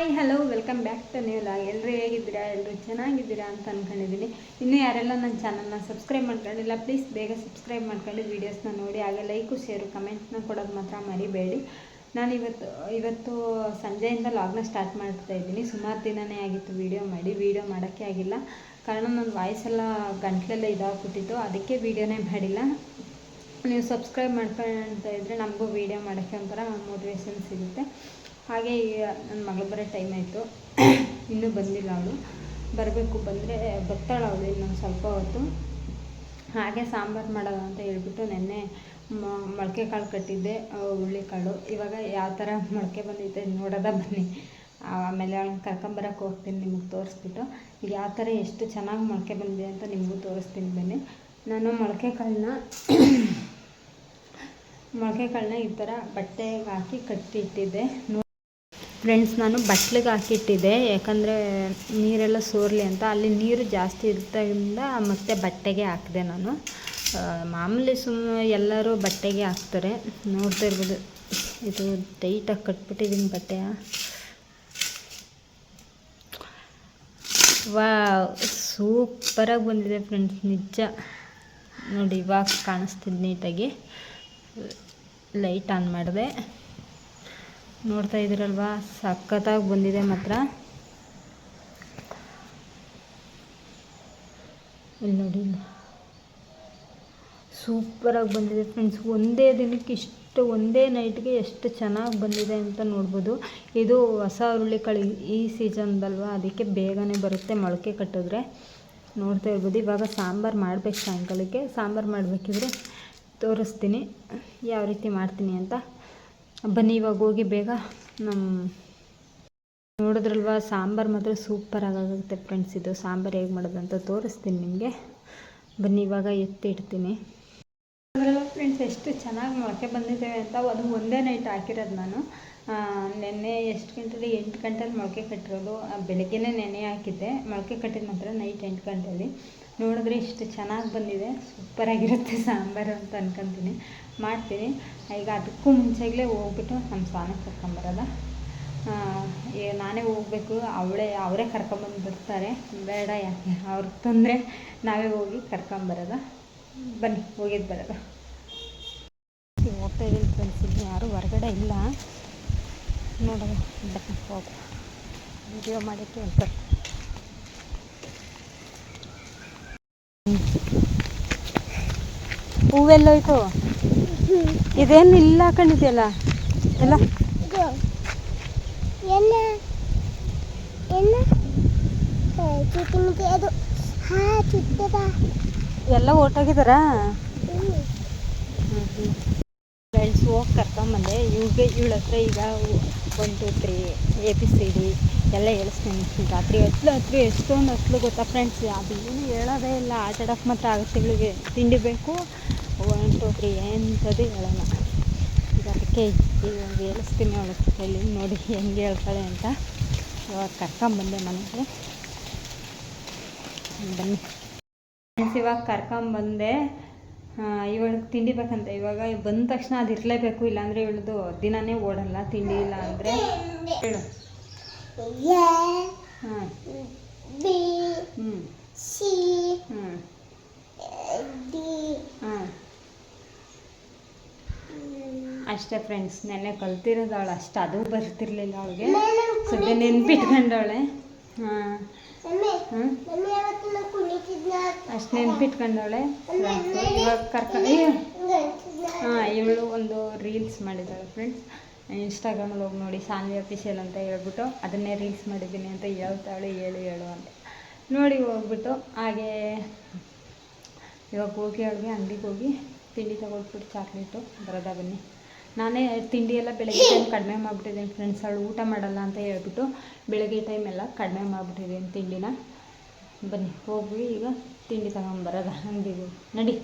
Hi hello welcome back to new log ಎಲ್ಲರೂ ಹೇಗಿದ್ದೀರಾ? ಎಲ್ಲರೂ ಚೆನ್ನಾಗಿದ್ದೀರಾ ಅಂತ ಅಂದ್ಕೊಂಡಿದ್ದೀನಿ ಇನ್ನೂ ಯಾರೆಲ್ಲ ನನ್ನ ಚಾನಲ್ನ ಸಬ್ಸ್ಕ್ರೈಬ್ ಮಾಡ್ಕೊಂಡಿಲ್ಲ ಪ್ಲೀಸ್ ಬೇಗ ಸಬ್ಸ್ಕ್ರೈಬ್ ಮಾಡ್ಕೊಂಡು ವೀಡಿಯೋಸ್ನ ನೋಡಿ, ಹಾಗೆ ಲೈಕು ಶೇರು ಕಮೆಂಟ್ನ ಕೊಡೋದು ಮಾತ್ರ ಮರಿಬೇಡಿ. ನಾನು ಇವತ್ತು ಇವತ್ತು ಸಂಜೆಯಿಂದ ಲಾಗ್ನ ಸ್ಟಾರ್ಟ್ ಮಾಡ್ತಾ ಇದ್ದೀನಿ. ಸುಮಾರು ದಿನವೇ ಆಗಿತ್ತು ವೀಡಿಯೋ ಮಾಡಿ ವೀಡಿಯೋ ಮಾಡೋಕ್ಕೆ ಆಗಿಲ್ಲ. ಕಾರಣ ನನ್ನ ವಾಯ್ಸೆಲ್ಲ ಗಂಟ್ಲೆಲ್ಲ ಇದಾಗ್ಬಿಟ್ಟಿತ್ತು. ಅದಕ್ಕೆ ವೀಡಿಯೋನೇ ಮಾಡಿಲ್ಲ. ನೀವು ಸಬ್ಸ್ಕ್ರೈಬ್ ಮಾಡ್ಕೊಳ್ತಾ ಇದ್ದರೆ ನಮಗೂ ವೀಡಿಯೋ ಮಾಡೋಕ್ಕೆ ಒಂಥರ ಮೋಟಿವೇಶನ್ ಸಿಗುತ್ತೆ. ಹಾಗೆ ಈಗ ನನ್ನ ಮಗಳು ಬರೋ ಟೈಮ್ ಆಯಿತು. ಇನ್ನೂ ಬಂದಿಲ್ಲ ಅವಳು. ಬರಬೇಕು ಬಂದರೆ ಬರ್ತಾಳೆ ಅವಳು ಇನ್ನೊಂದು ಸ್ವಲ್ಪ ಹೊತ್ತು. ಹಾಗೆ ಸಾಂಬಾರು ಮಾಡೋದು ಅಂತ ಹೇಳ್ಬಿಟ್ಟು ನೆನ್ನೆ ಮೊಳಕೆ ಕಾಳು ಕಟ್ಟಿದ್ದೆ ಹುಳ್ಳಿಕಾಳು ಇವಾಗ ಯಾವ ಥರ ಮೊಳಕೆ ಬಂದಿದೆ ನೋಡೋದ ಬನ್ನಿ. ಆಮೇಲೆ ಅವಳನ್ನ ಕರ್ಕೊಂಬರಕ್ಕೆ ಹೋಗ್ತೀನಿ ನಿಮಗೆ ತೋರಿಸ್ಬಿಟ್ಟು. ಈಗ ಯಾವ ಥರ ಎಷ್ಟು ಚೆನ್ನಾಗಿ ಮೊಳಕೆ ಬಂದಿದೆ ಅಂತ ನಿಮಗೂ ತೋರಿಸ್ತೀನಿ ಬನ್ನಿ. ನಾನು ಮೊಳಕೆ ಕಾಳನ್ನ ಮೊಳಕೆ ಕಾಳನ್ನ ಈ ಥರ ಬಟ್ಟೆಗೆ ಹಾಕಿ ಕಟ್ಟಿಟ್ಟಿದ್ದೆ. ಫ್ರೆಂಡ್ಸ್ ನಾನು ಬಟ್ಲಿಗೆ ಹಾಕಿಟ್ಟಿದ್ದೆ. ಯಾಕಂದರೆ ನೀರೆಲ್ಲ ಸೋರಲಿ ಅಂತ. ಅಲ್ಲಿ ನೀರು ಜಾಸ್ತಿ ಇರ್ತದಿಂದ ಮತ್ತೆ ಬಟ್ಟೆಗೆ ಹಾಕಿದೆ ನಾನು. ಮಾಮೂಲಿ ಸುಮ್ಮ ಎಲ್ಲರೂ ಬಟ್ಟೆಗೆ ಹಾಕ್ತಾರೆ. ನೋಡ್ತಾ ಇರ್ಬೋದು. ಇದು ಟೈಟಾಗಿ ಕಟ್ಬಿಟ್ಟಿದ್ದೀನಿ ಬಟ್ಟೆಯ. ವಾ ಸೂಪರಾಗಿ ಬಂದಿದೆ ಫ್ರೆಂಡ್ಸ್ ನಿಜ. ನೋಡಿ, ಇವಾಗ ಕಾಣಿಸ್ತಿದ್ದು ನೀಟಾಗಿ ಲೈಟ್ ಆನ್ ಮಾಡಿದೆ. ನೋಡ್ತಾ ಇದ್ದೀರಲ್ವಾ? ಸಖತ್ತಾಗಿ ಬಂದಿದೆ ಮಾತ್ರ. ಇಲ್ಲಿ ನೋಡಿ. ಸೂಪರಾಗಿ ಬಂದಿದೆ ಫ್ರೆಂಡ್ಸ್. ಒಂದೇ ದಿನಕ್ಕೆ ಇಷ್ಟು, ಒಂದೇ ನೈಟ್ಗೆ ಎಷ್ಟು ಚೆನ್ನಾಗಿ ಬಂದಿದೆ ಅಂತ ನೋಡ್ಬೋದು. ಇದು ಹೊಸ ಹುರುಳಿಕಾಳು ಈ ಸೀಸನ್ದಲ್ವಾ? ಅದಕ್ಕೆ ಬೇಗನೆ ಬರುತ್ತೆ ಮೊಳಕೆ ಕಟ್ಟಿದ್ರೆ. ನೋಡ್ತಾ ಇರ್ಬೋದು. ಇವಾಗ ಸಾಂಬಾರು ಮಾಡಬೇಕು ಸಾಯಂಕಾಲಕ್ಕೆ. ಸಾಂಬಾರು ಮಾಡಬೇಕಿದ್ರೆ ತೋರಿಸ್ತೀನಿ. ಯಾವ ರೀತಿ ಮಾಡ್ತೀನಿ ಅಂತ. ಬನ್ನಿ, ಇವಾಗ ಹೋಗಿ ಬೇಗ ನಮ್ಮ ನೋಡಿದ್ರಲ್ವ, ಸಾಂಬಾರು ಮಾತ್ರ ಸೂಪರ್ ಆಗುತ್ತೆ ಫ್ರೆಂಡ್ಸ್ ಇದು ಸಾಂಬಾರು ಹೇಗೆ ಮಾಡೋದು ಅಂತ ತೋರಿಸ್ತೀನಿ ನಿಮಗೆ. ಬನ್ನಿ, ಇವಾಗ ಎತ್ತಿಡ್ತೀನಿ ಅದರಲ್ಲ ಫ್ರೆಂಡ್ಸ್ ಎಷ್ಟು ಚೆನ್ನಾಗಿ ಮೊಳಕೆ ಬಂದಿದ್ದೇವೆ ಅಂತ ಅದು ಒಂದೇ ನೈಟ್ ಹಾಕಿರೋದು ನಾನು. ನೆನ್ನೆ ಎಷ್ಟು ಗಂಟೆಲಿ ಎಂಟು ಗಂಟೆಲಿ ಮೊಳಕೆ ಕಟ್ಟಿರೋದು ಬೆಳಗ್ಗೆನೇ ನೆನೆ ಹಾಕಿದ್ದೆ. ಮೊಳಕೆ ಕಟ್ಟಿದ ಮಾತ್ರ ನೈಟ್ ಎಂಟು ಗಂಟೆಯಲ್ಲಿ ನೋಡಿದ್ರೆ ಇಷ್ಟು ಚೆನ್ನಾಗಿ ಬಂದಿದೆ. ಸೂಪರಾಗಿರುತ್ತೆ ಸಾಂಬಾರು ಅಂತ ಅನ್ಕೊತೀನಿ. ಮಾಡ್ತೀನಿ. ಈಗ ಅದಕ್ಕೂ ಮುಂಚೆಗೇ ಹೋಗ್ಬಿಟ್ಟು ನಮ್ಮ ಸ್ವಾಮಿ ಕರ್ಕೊಂಬರೋದ? ನಾನೇ ಹೋಗಬೇಕು. ಅವಳೇ, ಅವರೇ ಕರ್ಕೊಂಬಂದು ಬರ್ತಾರೆ ಬೇಡ, ಯಾಕೆ? ಅವ್ರ ತೊಂದರೆ. ನಾವೇ ಹೋಗಿ ಕರ್ಕೊಂಬರೋದ? ಬನ್ನಿ ಹೋಗಿದ್ದು ಬರೋದ? ಹೋಗ್ತಾ ಇದ್ದೀನಿ ಫ್ರೆಂಡ್ಸ್ ಇಲ್ಲಿ ಯಾರೂ ಹೊರಗಡೆ ಇಲ್ಲ. ನೋಡೋಣ ಹೋಗಿ ವಿಡಿಯೋ ಮಾಡೋಕ್ಕೆ ಹೇಳ್ತಾರೆ ಹೂವೆಲ್ಲೋಯ್ತು ಇದೇನು ಇಲ್ಲ ಹಾಕೊಂಡಿದ್ಯಲ್ಲ ಎಲ್ಲ? ಎಲ್ಲ ಓಟೋಗಿದಾರಾ? ಫ್ರೆಂಡ್ಸ್ ಹೋಗಿ ಕರ್ಕೊಂಬಂದೆ. ಇವ್ಗೆ ಇವಳ ಹತ್ರ ಈಗ one, two, three, A, P, C, D ಎಲ್ಲ ಹೇಳಿಸ್ತೀನಿ ರಾತ್ರಿ ಹತ್ಲು ಹತ್ಲು, ಎಷ್ಟೊಂದು ಹತ್ಲು ಗೊತ್ತಾ ಫ್ರೆಂಡ್ಸ್ ಅದು ಏನು ಹೇಳೋದೇ ಇಲ್ಲ. ಆಟಾಡೋಕೆ ಮಾತ್ರ ಆಗುತ್ತೆ ಇವಳಿಗೆ ತಿಂಡಿ ಬೇಕು. ಒನ್, ಟು, ತ್ರೀ ಎಂಥದ್ದು ಹೇಳೋಣ ಈಗ ಅದಕ್ಕೆ ಒಂದು ಹೇಳಿಸ್ತೀನಿ ಅವಳ ಜೊತೆಯಲ್ಲಿ ನೋಡಿ ಹೆಂಗೆ ಹೇಳ್ತಾಳೆ ಅಂತ. ಇವಾಗ ಕರ್ಕೊಂಬಂದೆ ಮನೆಗೆ. ಬನ್ನಿ. ಫ್ರೆಂಡ್ಸ್ ಇವಾಗ ಕರ್ಕೊಂಬಂದೆ. ಇವಾಗ ತಿಂಡಿ ಬೇಕಂತ. ಇವಾಗ ಬಂದ ತಕ್ಷಣ ಅದು ಇರಲೇಬೇಕು, ಇಲ್ಲಾಂದರೆ ಇವಳದು ದಿನನೇ ಓಡಲ್ಲ, ತಿಂಡಿ ಇಲ್ಲ ಅಂದರೆ. ಹೇಳು. ಅಷ್ಟೇ ಫ್ರೆಂಡ್ಸ್ ನೆನ್ನೆ ಕಲ್ತಿರೋದು ಅವಳು ಅಷ್ಟು ಅದು ಬರ್ತಿರ್ಲಿಲ್ಲ ಅವಳಿಗೆ. ಸ್ವಲ್ಪ ನೆನ್ಪಿಟ್ಕೊಂಡವಳೆ. ಹಾಂ. ಅಷ್ಟು ನೆನ್ಪಿಟ್ಕೊಂಡವಳೆ. ಇವಾಗ ಕರ್ಕೊಂಡು ಹಾಂ ಇವಳು ಒಂದು ರೀಲ್ಸ್ ಮಾಡಿದ್ದಾಳೆ ಫ್ರೆಂಡ್ಸ್ ಇನ್ಸ್ಟಾಗ್ರಾಮಲ್ಲಿ ಹೋಗಿ ನೋಡಿ ಸಾನ್ವಿ ಅಫಿಷಿಯಲ್ ಅಂತ ಹೇಳ್ಬಿಟ್ಟು ಅದನ್ನೇ ರೀಲ್ಸ್ ಮಾಡಿದ್ದೀನಿ ಅಂತ ಹೇಳ್ತಾಳೆ ಹೇಳು ಹೇಳು ಅಂತ. ನೋಡಿ ಹೋಗ್ಬಿಟ್ಟು ಹಾಗೆ ಇವಾಗ ಹೋಗಿ ಅವಳಿಗೆ ಅಂಗಡಿಗೆ ಹೋಗಿ ತಿಂಡಿ ತಗೊಳ್ಬಿಟ್ಟು ಚಾಕ್ಲೇಟು ಬರೋದ ಬನ್ನಿ. ನಾನೇ ತಿಂಡಿ ಎಲ್ಲ ಬೆಳಗ್ಗೆ ಟೈಮ್ ಕಡಿಮೆ ಮಾಡಿಬಿಟ್ಟಿದ್ದೀನಿ ಫ್ರೆಂಡ್ಸ್ ಅವಳು ಊಟ ಮಾಡಲ್ಲ ಅಂತ ಹೇಳ್ಬಿಟ್ಟು ಬೆಳಗ್ಗೆ ಟೈಮ್ ಎಲ್ಲ ಕಡಿಮೆ ಮಾಡಿಬಿಟ್ಟಿದ್ದೀನಿ ತಿಂಡಿನ. ಬನ್ನಿ ಹೋಗಿ ಈಗ ತಿಂಡಿ ತಗೊಂಬರೋದ ಅಂಗಡಿಗೆ. ನಡಿ.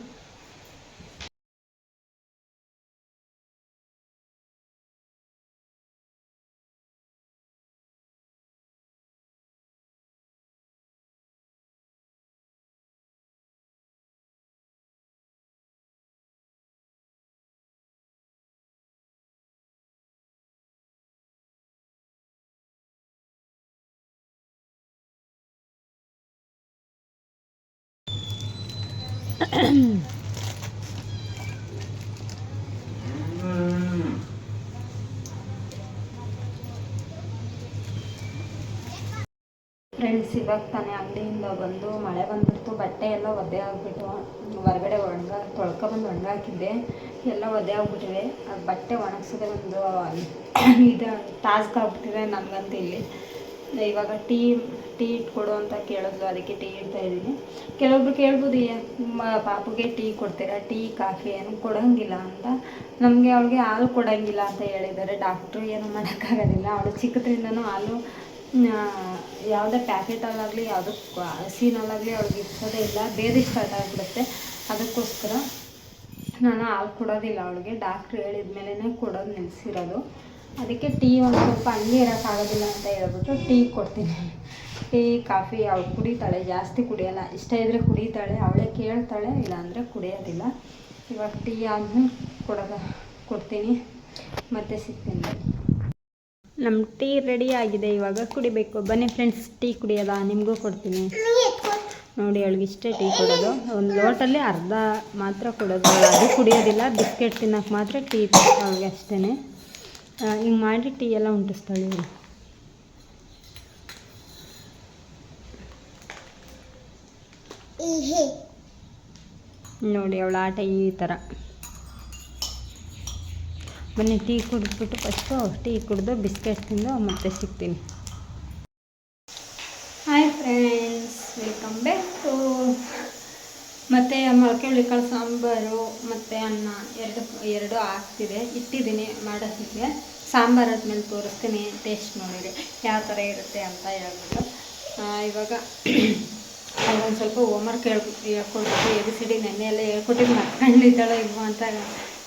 ಫ್ರೆಂಡ್ಸ್ ಇವಾಗ ತಾನೇ ಅಂಗಡಿಯಿಂದ ಬಂದು ಮಳೆ ಬಂದ್ಬಿಡ್ತು, ಬಟ್ಟೆ ಎಲ್ಲ ಒದ್ದೆ ಆಗಿಬಿಟ್ಟು, ಹೊರಗಡೆ ಒಣಗ ತೊಳ್ಕೊಬಂದು ಒಣಗಾಕಿದ್ದೆ. ಎಲ್ಲ ಒದ್ದೆ ಆಗ್ಬಿಟ್ಟಿವೆ ಬಟ್ಟೆ ಒಣಗಿಸೋದೇ ಒಂದು, ಇದು ಟಾಸ್ಕ್ ಆಗ್ಬಿಟ್ಟಿದೆ ನನಗಂತೂ ಇಲ್ಲಿ. ಇವಾಗ ಟೀ ಟೀ ಇಟ್ಕೊಡು ಅಂತ ಕೇಳಿದ್ಲು ಅದಕ್ಕೆ ಟೀ ಇಡ್ತಾ ಇದ್ದೀನಿ. ಕೆಲವೊಬ್ರು ಕೇಳ್ಬೋದು "ಏ, ಮ- ಪಾಪುಗೆ ಟೀ ಕೊಡ್ತೀರಾ? ಟೀ ಕಾಫಿ ಏನು ಕೊಡೋಂಗಿಲ್ಲ ಅಂತ. ನಮಗೆ ಅವಳಿಗೆ ಹಾಲು ಕೊಡೋಂಗಿಲ್ಲ ಅಂತ ಹೇಳಿದ್ದಾರೆ. ಡಾಕ್ಟ್ರು ಏನು ಮಾಡೋಕ್ಕಾಗೋದಿಲ್ಲ. ಅವಳು ಚಿಕ್ಕದ್ರಿಂದನೂ ಹಾಲು ಯಾವುದೇ ಪ್ಯಾಕೆಟಲ್ಲಾಗಲಿ ಯಾವುದೋ ಹಸಿನಲ್ಲಾಗಲಿ ಅವ್ಳಿಗೆ ಇರ್ಸೋದೇ ಇಲ್ಲ. ಬೇರೆ ಸ್ಟಾರ್ಟ್ ಆಗಿಬಿಡುತ್ತೆ. ಅದಕ್ಕೋಸ್ಕರ ನಾನು ಹಾಲು ಕೊಡೋದಿಲ್ಲ ಅವಳಿಗೆ. ಡಾಕ್ಟ್ರು ಹೇಳಿದ ಮೇಲೇ ಕೊಡೋದು ನಿಲ್ಲಿಸಿರೋದು ಅದಕ್ಕೆ ಟೀ ಒಂದು ಸ್ವಲ್ಪ ಹಂಗೆ ಇರೋಕ್ಕಾಗೋದಿಲ್ಲ ಅಂತ ಹೇಳ್ಬಿಟ್ಟು ಟೀ ಕೊಡ್ತೀನಿ. ಟೀ, ಕಾಫಿ ಅವಳು ಕುಡಿತಾಳೆ, ಜಾಸ್ತಿ ಕುಡಿಯೋಲ್ಲ. ಇಷ್ಟ ಇದ್ದರೆ ಕುಡಿತಾಳೆ, ಅವಳೇ ಕೇಳ್ತಾಳೆ, ಇಲ್ಲಾಂದರೆ ಕುಡಿಯೋದಿಲ್ಲ. ಇವಾಗ ಟೀ ಆದ್ಮೇಲೆ ಕೊಡೋದ ಕೊಡ್ತೀನಿ. ಮತ್ತೆ ಸಿಗ್ತೀನಿ. ನಮ್ಮ ಟೀ ರೆಡಿ ಆಗಿದೆ, ಇವಾಗ ಕುಡಿಬೇಕು. ಬನ್ನಿ ಫ್ರೆಂಡ್ಸ್, ಟೀ ಕುಡಿಯೋದ ನಿಮಗೂ ಕೊಡ್ತೀನಿ. ನೋಡಿ, ಅವಳಿಗೆ ಇಷ್ಟೇ ಟೀ ಕೊಡೋದು. ಒಂದು ಲೋಟಲ್ಲಿ ಅರ್ಧ ಮಾತ್ರ ಕೊಡೋದು. ಅದು ಕುಡಿಯೋದಿಲ್ಲ, ಬಿಸ್ಕೆಟ್ ತಿನ್ನೋಕೆ ಮಾತ್ರ ಟೀ ಅವಳಿಗೆ ಅಷ್ಟೇ ಹಿಂಗೆ ಮಾಡಿ ಟೀ ಎಲ್ಲ ಉಂಟಿಸ್ತಾಳೆ ನೋಡಿ ಅವಳ ಆಟ ಈ ಥರ ಬನ್ನಿ ಟೀ ಕುಡಿದ್ಬಿಟ್ಟು ಫಸ್ಟು ಟೀ ಕುಡಿದು ಬಿಸ್ಕೆಟ್ ತಿಂದು ಮತ್ತೆ ಸಿಗ್ತೀನಿ. Hi friends welcome back to ಮತ್ತು ಮೊಳಕೆ ಹುಳಿಕಾಳು ಸಾಂಬಾರು ಮತ್ತು ಅನ್ನ. ಎರಡು ಎರಡು ಹಾಕ್ತಿದೆ ಇಟ್ಟಿದ್ದೀನಿ ಮಾಡೋದಕ್ಕೆ. ಸಾಂಬಾರು ಆದ್ಮೇಲೆ ತೋರಿಸ್ತೀನಿ ಟೇಸ್ಟ್ ನೋಡಿರಿ, ಯಾವ ಥರ ಇರುತ್ತೆ ಅಂತ ಹೇಳ್ಬಿಟ್ಟು. ಇವಾಗ ಒಂದು ಸ್ವಲ್ಪ ಹೋಮ್ವರ್ಕ್ ಹೇಳ್ಬಿಟ್ಟು ಹೇಳ್ಕೊಡ್ಬೇಕು ಎ ಬಿ ಸಿ ನೆನ್ನೆ ಎಲ್ಲ ಹೇಳ್ಕೊಟ್ಟಿದ್ದು ಮರ್ಕೊಂಡಿದ್ದಾಳೋ ಇಲ್ವೋ ಅಂತ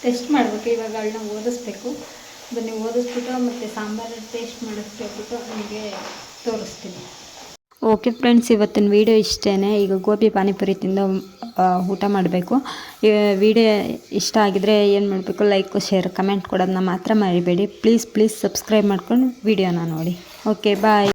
ಟೆಸ್ಟ್ ಮಾಡಬೇಕು ಇವಾಗ ಅವಳನ್ನ ಓದಿಸ್ಬೇಕು. ಬನ್ನಿ ಓದಿಸ್ಬಿಟ್ಟು ಮತ್ತು ಸಾಂಬಾರು ಟೇಸ್ಟ್ ಮಾಡಿಸ್ಬಿಟ್ಟು ನಿಮಗೆ ತೋರಿಸ್ತೀನಿ. ಓಕೆ ಫ್ರೆಂಡ್ಸ್ ಇವತ್ತಿನ ವೀಡಿಯೋ ಇಷ್ಟೇ ಈಗ ಗೋಬಿ, ಪಾನಿಪುರಿ ತಿಂದು ಊಟ ಮಾಡಬೇಕು. ವಿಡಿಯೋ ಇಷ್ಟ ಆಗಿದ್ರೆ ಏನು ಮಾಡಬೇಕು? ಲೈಕು ಶೇರ್ ಕಮೆಂಟ್ ಕೊಡೋದನ್ನ ಮಾತ್ರ ಮರಿಬೇಡಿ. ಪ್ಲೀಸ್ ಪ್ಲೀಸ್ ಸಬ್ಸ್ಕ್ರೈಬ್ ಮಾಡ್ಕೊಂಡು ವಿಡಿಯೋನ ನೋಡಿ. Okay bye